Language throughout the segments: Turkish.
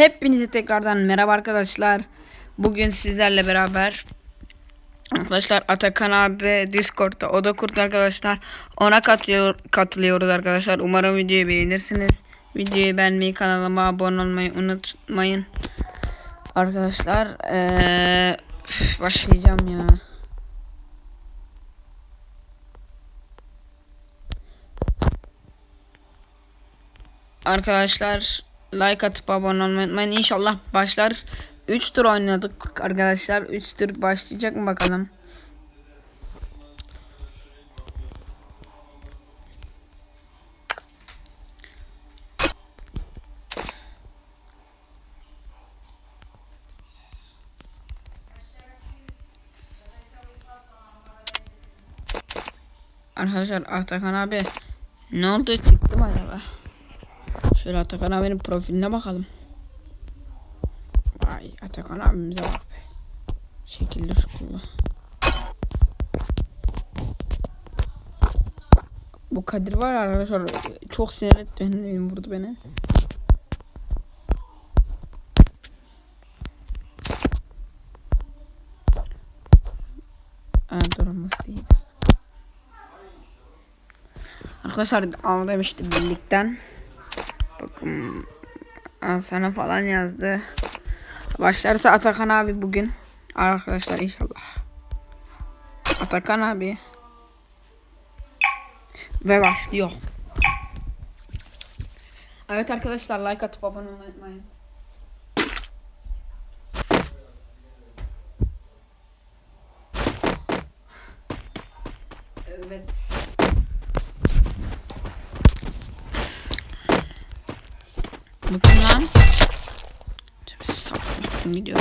Hepinize tekrardan merhaba arkadaşlar. Bugün sizlerle beraber Arkadaşlar Atakan abi Discord'da oda kurdu arkadaşlar. Ona katılıyor, katılıyoruz arkadaşlar. Umarım videoyu beğenirsiniz. Videoyu beğenmeyi, kanalıma abone olmayı unutmayın. Arkadaşlar ee, başlayacağım ya. Arkadaşlar like atıp abone olmayı unutmayın. İnşallah başlar. 3 tur oynadık arkadaşlar. 3 tur başlayacak mı bakalım. Arkadaşlar Atakan abi ne oldu çıktı mı acaba? Şöyle Atakan abinin profiline bakalım. Vay Atakan abimize bak be. Şekilli şukullu. Bu Kadir var arkadaşlar çok sinir etti beni, vurdu beni. Arkadaşlar işte birlikten. Bakın sana falan yazdı. Başlarsa Atakan abi bugün. Arkadaşlar inşallah. Atakan abi. Ve başlıyor. Evet arkadaşlar like atıp abone olmayı unutmayın. Evet. Kim lan? Tövbe Estağfurullah gidiyor.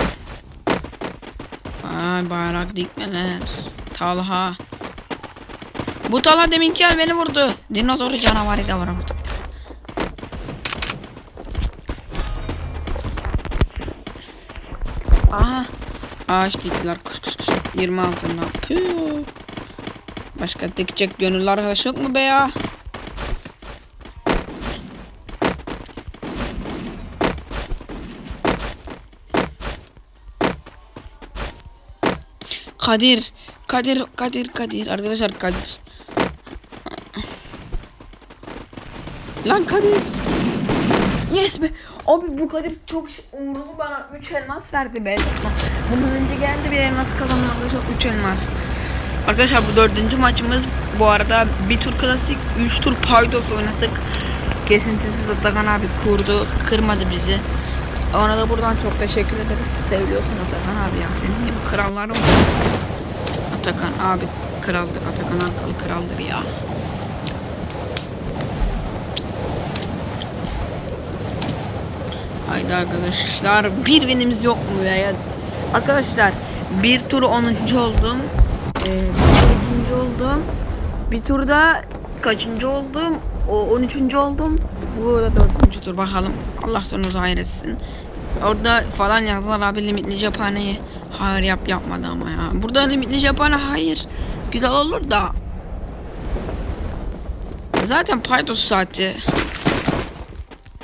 Ay bayrak dikmeler. Talha. Bu Talha deminki el beni vurdu. Dinozor canavarı da var burada. Aha. Ağaç diktiler. Kış kış kış. 20 altında. Püh. Başka dikecek gönüllü arkadaş yok mu be ya? Kadir. Kadir, Kadir, Kadir. Arkadaşlar Kadir. Lan Kadir. Yes be. Abi bu Kadir çok umurlu bana 3 elmas verdi be. Bundan önce geldi bir elmas kazandı arkadaşlar 3 elmas. Arkadaşlar bu dördüncü maçımız. Bu arada bir tur klasik, 3 tur paydos oynadık. Kesintisiz Atakan abi kurdu, kırmadı bizi. Ona da buradan çok teşekkür ederiz. Seviyorsun Atakan abi ya. Senin gibi krallar var. Atakan abi kraldır. Atakan Arkalı kraldır ya. Haydi arkadaşlar bir winimiz yok mu ya? Arkadaşlar bir tur 10. oldum. Ee, bir oldum. Bir turda kaçıncı oldum? O 13. oldum. Bu da 4. tur bakalım. Allah sonunuzu hayır. Orada falan yazdılar abi limitli cephaneyi. Hayır yap yapmadı ama ya. Burada limitli cephane hayır. Güzel olur da. Zaten paydos saati.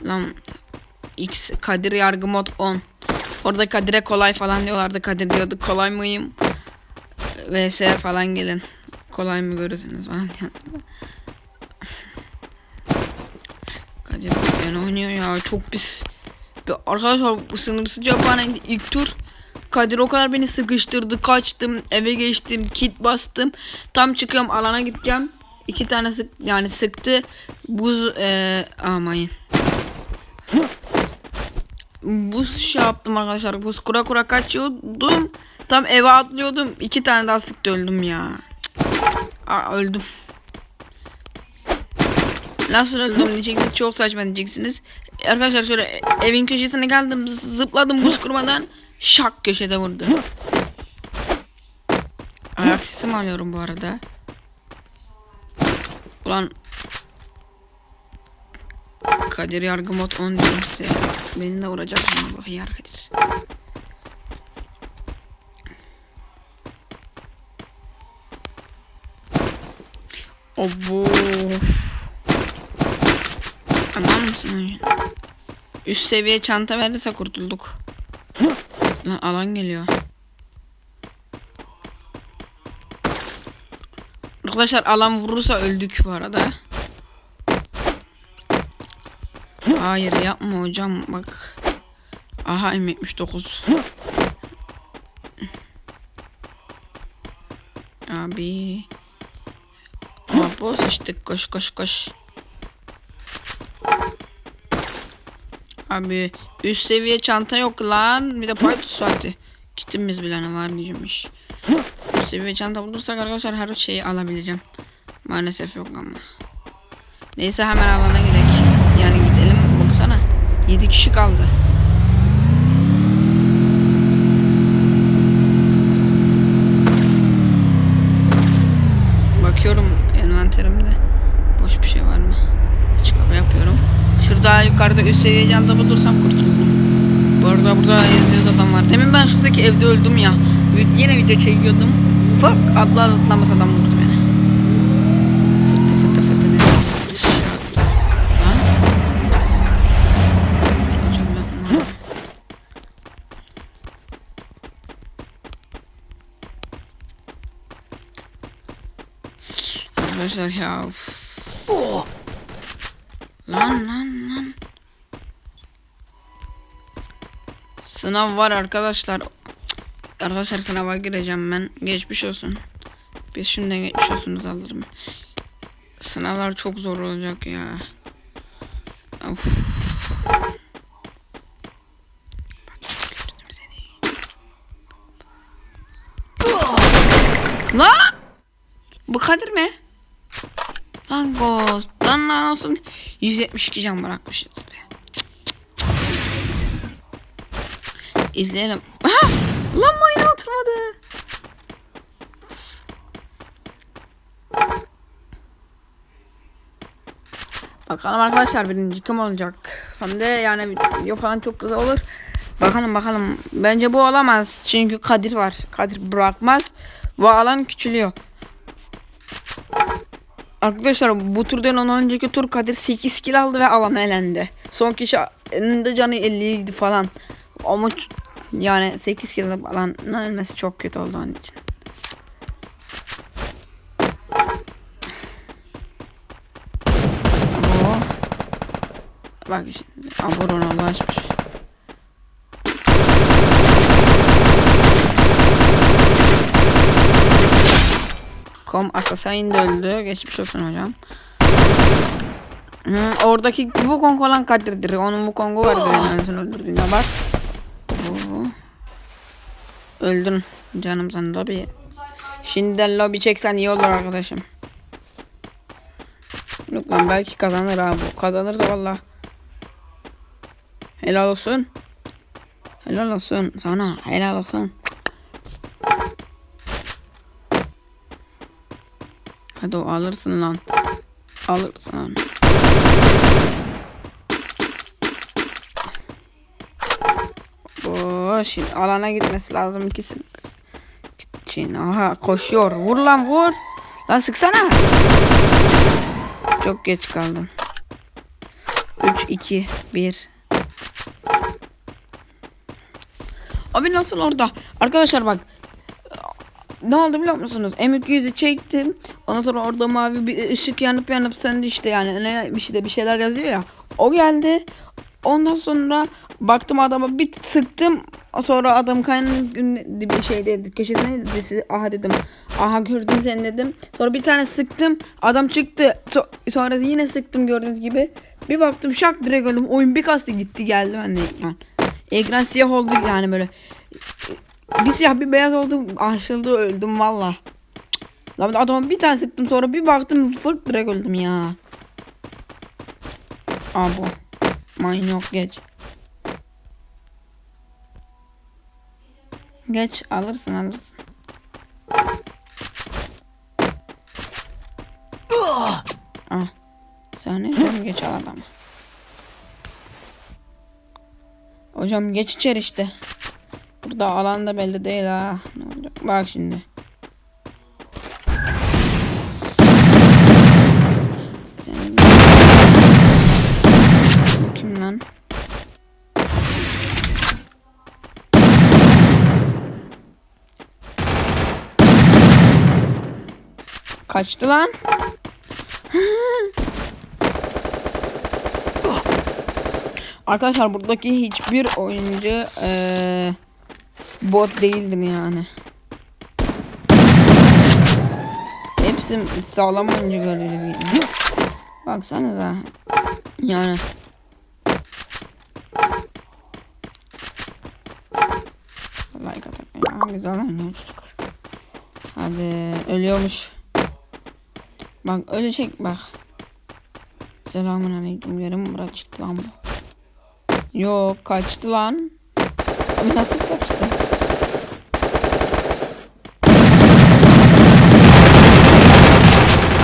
Lan X Kadir yargı mod 10. Orada Kadir'e kolay falan diyorlardı. Kadir diyordu kolay mıyım? VS falan gelin. Kolay mı görürsünüz falan Kadir ben oynuyor ya çok pis. Arkadaşlar bu sınırsız cephaneydi ilk tur. Kadir o kadar beni sıkıştırdı. Kaçtım. Eve geçtim. Kit bastım. Tam çıkıyorum alana gideceğim. İki tane sık yani sıktı. Buz ee, amayın. Buz şey yaptım arkadaşlar. Buz kura kura kaçıyordum. Tam eve atlıyordum. İki tane daha sıktı öldüm ya. Aa, öldüm. Nasıl öldüm diyeceksiniz. Çok saçma diyeceksiniz. Arkadaşlar şöyle evin köşesine geldim. Zıpladım buz kurmadan. Şak köşede vurdu. Ayak sesimi alıyorum bu arada. Ulan Kadir yargı mod 10 diyorum size. Beni de vuracak ama bak yar Kadir. Obo. Aman mısın? Üst seviye çanta verirse kurtulduk. Lan alan geliyor. Arkadaşlar alan vurursa öldük bu arada. Hayır yapma hocam bak. Aha M79. Abi. Abo sıçtık koş koş koş. Abi üst seviye çanta yok lan. Bir de paytus saati. Kitimiz bile ne var diyeceğimmiş. Üst seviye çanta bulursak arkadaşlar her şeyi alabileceğim. Maalesef yok ama. Neyse hemen alana gidelim. Yani gidelim baksana. 7 kişi kaldı. Bakıyorum envanterimde. Boş bir şey var mı? Çıkaba yapıyorum. Şurada yukarıda üst seviye canda bulursam kurtuldum. Bu arada burada yazıyoruz adam var. Demin ben şuradaki evde öldüm ya. Yine video çekiyordum. Fak atlar atlamaz adam vurdu beni. Fıtı fıtı fıtı dedi. Arkadaşlar ya. uf. Lan lan lan. Sınav var arkadaşlar. Arkadaşlar sınava gireceğim ben. Geçmiş olsun. Biz şimdiden geçmiş olsunuz alırım. Sınavlar çok zor olacak ya. Of. Lan! Bu Kadir mi? Lan Ghost. Lan olsun. 172 can bırakmışız be. İzleyelim. Aha! Lan mayına oturmadı. Bakalım arkadaşlar birinci kim olacak? Hem de yani video falan çok güzel olur. Bakalım bakalım. Bence bu olamaz. Çünkü Kadir var. Kadir bırakmaz. Bu alan küçülüyor. Arkadaşlar bu turdan 10 önceki tur Kadir 8 kill aldı ve alan elendi. Son kişinin de canı 50 idi falan. Ama yani 8 kill alıp alanın ölmesi çok kötü oldu onun için. Bak şimdi. Abo Ronaldo açmış. Kom Assassin de öldü. Geçmiş olsun hocam. Hı, oradaki bu Kong olan Kadir'dir. Onun bu Kong'u vardır. Yani sen öldürdüğünde bak. Oo. Öldün canım sen lobi. Şimdiden lobi çeksen iyi olur arkadaşım. Yok lan belki kazanır abi. Kazanırsa valla. Helal olsun. Helal olsun sana. Helal olsun. Hadi o alırsın lan. Alırsın. Oo, şimdi alana gitmesi lazım ikisi. Şimdi aha koşuyor. Vur lan vur. Lan sıksana. Çok geç kaldın. 3 2 1 Abi nasıl orada? Arkadaşlar bak. Ne oldu biliyor musunuz? M200'ü çektim. Ondan sonra orada mavi bir ışık yanıp yanıp söndü işte yani. Ne bir şey de bir şeyler yazıyor ya. O geldi. Ondan sonra baktım adama bir sıktım. Sonra adam kayanın bir şey dedi. Köşesine dedi. Aha dedim. Aha gördüm seni dedim. Sonra bir tane sıktım. Adam çıktı. So- sonra yine sıktım gördüğünüz gibi. Bir baktım şak direkt öldüm. Oyun bir kastı gitti geldi ben de ekran. Ekran siyah oldu yani böyle. Bir siyah bir beyaz oldu. Aşıldı öldüm valla. Lan adama bir tane sıktım sonra bir baktım fırt direkt öldüm ya. Abo. Manyak geç. Geç alırsın alırsın. Ah. Sen ne diyorsun geç al adamı. Hocam geç içeri işte. Burada alan da belli değil ha. Ne olacak? Bak şimdi. Kim lan? Kaçtı lan. Arkadaşlar buradaki hiçbir oyuncu eee bot değildir yani. Hepsi sağlam oyuncu yani. Baksanıza. Yani. Like atak. Güzel oynuyor. Hadi ölüyormuş. Bak ölecek bak. Selamun aleyküm yarım bırak çıktı lan bu. Yok kaçtı lan. Nasıl kaçtı?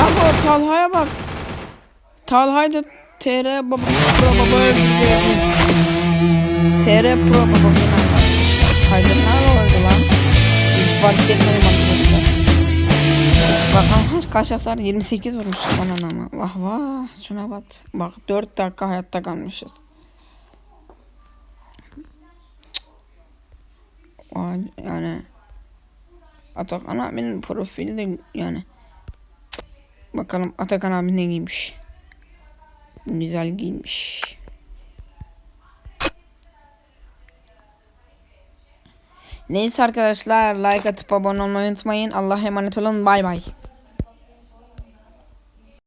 Abi o Talha'ya bak. Talha'yı da TR baba Pro baba öldürdü. TR Pro baba Kaydırlar oldu lan. Hiç fark etmedim arkadaşlar. Bakalım kaç hasar 28 vurmuş bana ama. Vah vah şuna bak. Bak 4 dakika hayatta kalmışız. Yani Atakan abinin profili de yani Bakalım Atakan abi ne giymiş. Güzel giymiş. Neyse arkadaşlar like atıp abone olmayı unutmayın. Allah'a emanet olun. Bay bay.